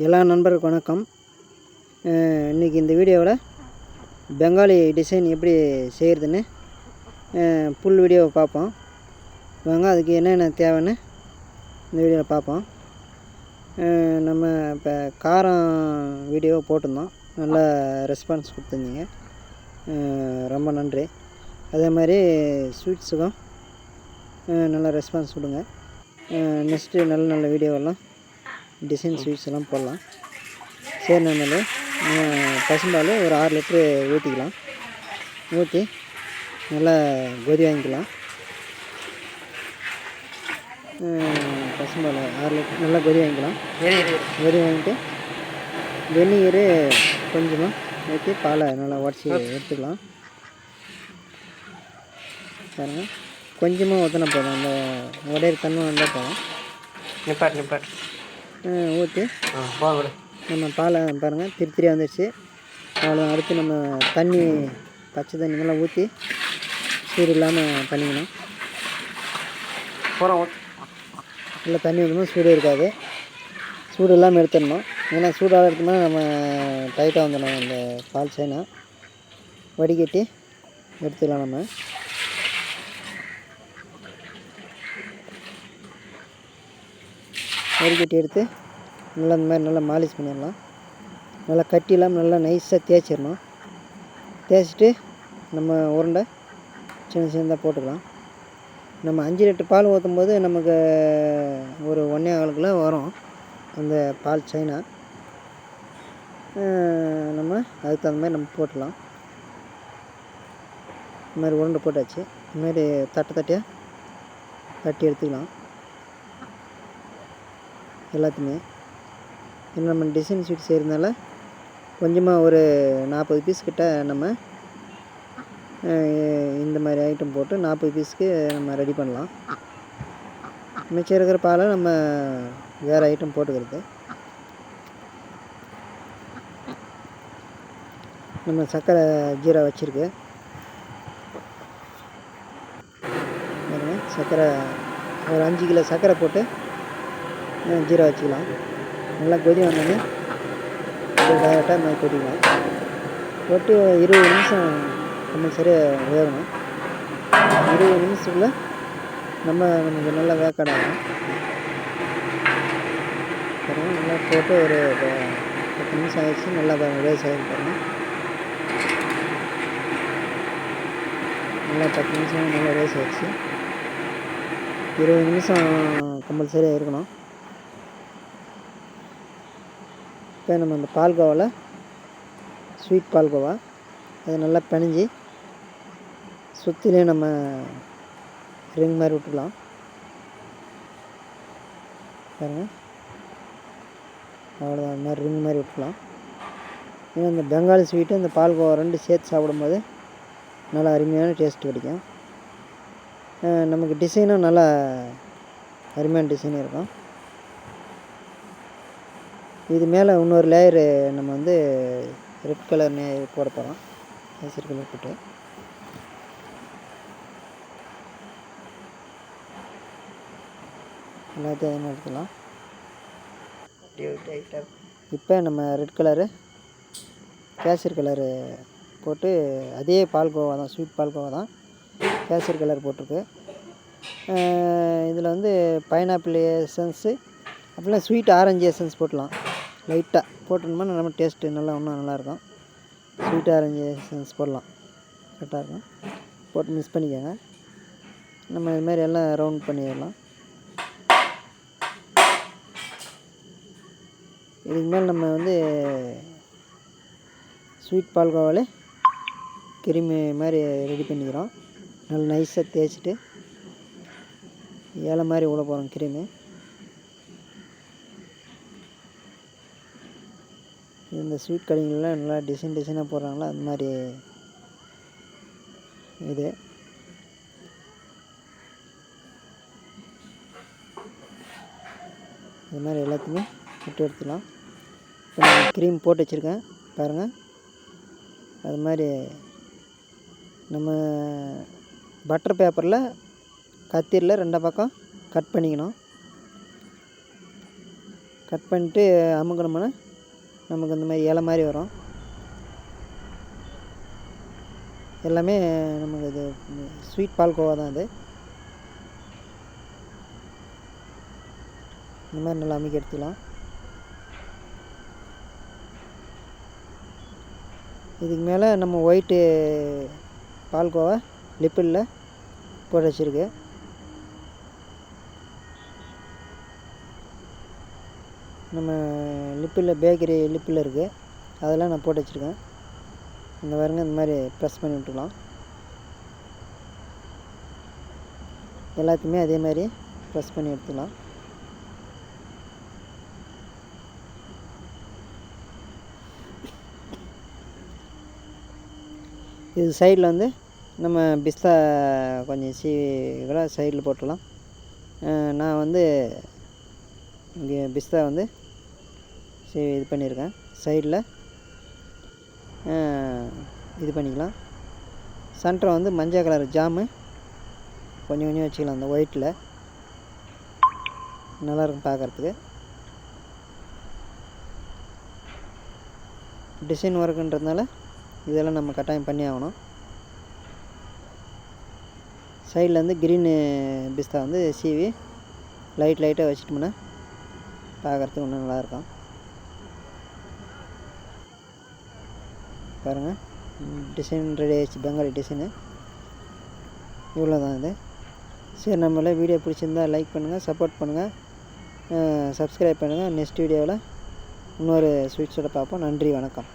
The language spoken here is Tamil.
எல்லா நண்பர்களுக்கு வணக்கம். இன்றைக்கி இன்னைக்கு இந்த வீடியோவில் பெங்காலி டிசைன் எப்படி செய்கிறதுன்னு புல் வீடியோவை பார்ப்போம். வாங்க அதுக்கு என்னென்ன தேவைன்னு இந்த வீடியோவில் பார்ப்போம். நம்ம இப்போ காரம் வீடியோ போட்டிருந்தோம். நல்ல ரெஸ்பான்ஸ் கொடுத்துருந்தீங்க. ரொம்ப நன்றி. அதே மாதிரி ஸ்வீட்ஸுக்கும் நல்ல ரெஸ்பான்ஸ் கொடுங்க. நெக்ஸ்ட்டு நல்ல நல்ல வீடியோவெல்லாம் டிசைன் ஸ்வீட்ஸ் எல்லாம் போடலாம். சரி நம்மளே பசும்பால் ஒரு ஆறு லிட்ரு ஊற்றிக்கலாம் ஊற்றி நல்லா கொதி வாங்கிக்கலாம். பசும்பால் ஆறு லிட்டர் நல்லா கொதி வாங்கிக்கலாம். கொதி வாங்கிட்டு வெந்நீர் கொஞ்சமாக ஊற்றி பாலை நல்லா உடச்சி எடுத்துக்கலாம். பாருங்கள் கொஞ்சமாக ஊற்றினா போதும். அந்த உடையிற தன்மை வந்தால் போதும். நிப்பாட் நிப்பாட் ஊற்றி நம்ம பாலை பாருங்கள் திரி திரியாக வந்துடுச்சு அவ்வளோ அடுத்து நம்ம தண்ணி பச்சை தண்ணி நல்லா ஊற்றி சூடு இல்லாமல் பண்ணிக்கணும். இல்லை தண்ணி ஊற்றணும் சூடு இருக்காது. சூடு இல்லாமல் எடுத்துடணும். ஏன்னா சூடாக எடுத்தோம்னா நம்ம டைட்டாக வந்துடணும் இந்த பால் சேனை வடிகட்டி எடுத்துக்கலாம் நம்ம. வடிகட்டி எடுத்து நல்லா இந்த மாதிரி நல்லா மாலிஷ் பண்ணிடலாம். நல்லா கட்டி இல்லாமல் நல்லா நைஸாக தேய்ச்சிடணும். தேய்ச்சிட்டு நம்ம உருண்டை சின்ன சின்னதாக போட்டுக்கலாம். நம்ம அஞ்சு லிட்டர் பால் ஊற்றும் போது நமக்கு ஒரு ஒன்றே காலுக்குள்ள வரும். அந்த பால் சைனா. நம்ம அதுக்கு தகுந்த மாதிரி நம்ம போட்டலாம் இந்த மாதிரி உருண்டை போட்டாச்சு. இந்த மாதிரி தட்டை தட்டியாக தட்டி எடுத்துக்கலாம். எல்லாத்தையுமே இன்னும் நம்ம டிசைன் ஸ்வீட் செய்கிறதுனால கொஞ்சமாக ஒரு நாற்பது பீஸ் கிட்ட நம்ம இந்த மாதிரி ஐட்டம் போட்டு நாற்பது பீஸ்க்கு நம்ம ரெடி பண்ணலாம். மிச்சம் இருக்கிற பாலை நம்ம வேறு ஐட்டம் போட்டுக்கிறது. நம்ம சர்க்கரை ஜீரா வச்சுருக்கு. சர்க்கரை ஒரு அஞ்சு கிலோ சர்க்கரை போட்டு ஜீரா வச்சுக்கலாம் நல்லா கொதி வந்தோடனே டேரெக்டாக மாதிரி கொட்டிக்கலாம் போட்டு இருபது நிமிஷம் கம்பல்சரியாக வேகணும் இருபது நிமிஷத்துக்குள்ளே நம்ம நமக்கு நல்லா வேக்காடாகும் பாருங்க நல்லா போட்டு ஒரு பத்து நிமிஷம் ஆகிடுச்சு நல்லா வேஸ் ஆகிருக்கு பாருங்க நல்லா பத்து நிமிஷம் நல்லா வேஸ் ஆயிடுச்சு இருபது நிமிஷம் கம்பல்சரியாக இருக்கணும் இப்போ நம்ம அந்த பால்கோவாவில் ஸ்வீட் பால்கோவா அதை நல்லா பிணைஞ்சி சுற்றிலே நம்ம ரிங் மாதிரி விட்டுக்கலாம் பாருங்கள் அவ்வளோதான் அந்த மாதிரி ரிங் மாதிரி விட்டுக்கலாம் ஏன்னா இந்த பெங்காலி ஸ்வீட்டு இந்த பால்கோவா ரெண்டு சேர்த்து சாப்பிடும்போது நல்லா அருமையான டேஸ்ட் கிடைக்கும். நமக்கு டிசைனும் நல்லா அருமையான டிசைன் இருக்கும். இது மேலே இன்னொரு லேயரு நம்ம வந்து ரெட் கலர் நே போட போகிறோம் கேசரி கலர் போட்டு. எல்லாத்தையும் அதே எடுத்துக்கலாம். இப்போ நம்ம ரெட் கலரு கேசரி கலரு போட்டு அதே பால்கோவா தான் ஸ்வீட் பால்கோவா தான் கேசரி கலர் போட்டிருக்கு. இதில் வந்து பைனாப்பிள் எசன்ஸு அப்படிலாம் ஸ்வீட் ஆரஞ்சு எசன்ஸ் போட்டலாம் லைட்டாக போட்டோம்னா நம்ம டேஸ்ட்டு நல்லா இன்னும் நல்லாயிருக்கும் ஸ்வீட் ஆரஞ்சு எசன்ஸ் போடலாம். கரெக்டாக இருக்கும். போட்டு மிக்ஸ் பண்ணிக்கோங்க. நம்ம இது மாதிரி எல்லாம் ரவுண்ட் பண்ணிடலாம். இதுக்கு மேலே நம்ம வந்து ஸ்வீட் பால்கோவாலே கிருமி மாதிரி ரெடி பண்ணிக்கிறோம். நல்லா நைஸாக தேய்ச்சிட்டு ஏழை மாதிரி விட போகிறோம் கிருமி. இந்த ஸ்வீட் கடைங்கள்லாம் நல்லா டிசைன் டிசைனாக போடுறாங்களோ? அந்த மாதிரி இது. இது மாதிரி எல்லாத்தையுமே விட்டு எடுத்துக்கலாம் இப்போ நான் க்ரீம் போட்டு வச்சுருக்கேன். பாருங்கள் அது மாதிரி நம்ம பட்டர் பேப்பரில் கத்திரில் ரெண்டு பக்கம் கட் பண்ணிக்கணும். கட் பண்ணிட்டு அமுக்கணும்னா நமக்கு இந்த மாதிரி இலை மாதிரி வரும். எல்லாமே நமக்கு இது ஸ்வீட் பால்கோவா தான் இது இந்த மாதிரி நல்லா அமைக்க எடுத்துக்கலாம். இதுக்கு மேலே நம்ம ஒயிட்டு பால்கோவா லிப்பிடில் போட்டு வச்சுருக்கு. நம்ம லிப்பில் பேக்கரி லிப்பில் இருக்குது அதெல்லாம் நான் போட்டு வச்சுருக்கேன். இந்த பாருங்க இந்த மாதிரி ப்ரெஸ் பண்ணி விட்டுக்கலாம். எல்லாத்தையுமே அதே மாதிரி ப்ரெஸ் பண்ணி எடுத்துக்கலாம். இது சைடில் வந்து நம்ம பிஸ்தா கொஞ்சம் சீ கூட சைடில் போட்டுடலாம். நான் வந்து இங்கே பிஸ்தா வந்து இது பண்ணியிருக்கேன் சைடில் இது பண்ணிக்கலாம். சென்டரை வந்து மஞ்சள் கலர் ஜாமு கொஞ்சம் கொஞ்சம் வச்சுக்கலாம். அந்த ஒயிட்டில் நல்லாயிருக்கும் பார்க்குறதுக்கு. டிசைன் ஒர்க்குன்றதுனால இதெல்லாம் நம்ம கட்டாயம் பண்ணி ஆகணும். சைடில் வந்து க்ரீனு பிஸ்தா வந்து சீவி லைட் லைட்டாக வச்சுட்டோம்னா பார்க்குறதுக்கு இன்னும் நல்லாயிருக்கும். பாருங்கள் டிசைன் ரெடி ஆயிடுச்சு. பெங்காலி டிசைனு இவ்வளோ தான் இது. சரி நம்மள வீடியோ பிடிச்சிருந்தா லைக் பண்ணுங்கள் சப்போர்ட் பண்ணுங்கள் சப்ஸ்கிரைப் பண்ணுங்கள் நெக்ஸ்ட் வீடியோவில் இன்னொரு ஸ்வீட்ஸோட பார்ப்போம். நன்றி வணக்கம்.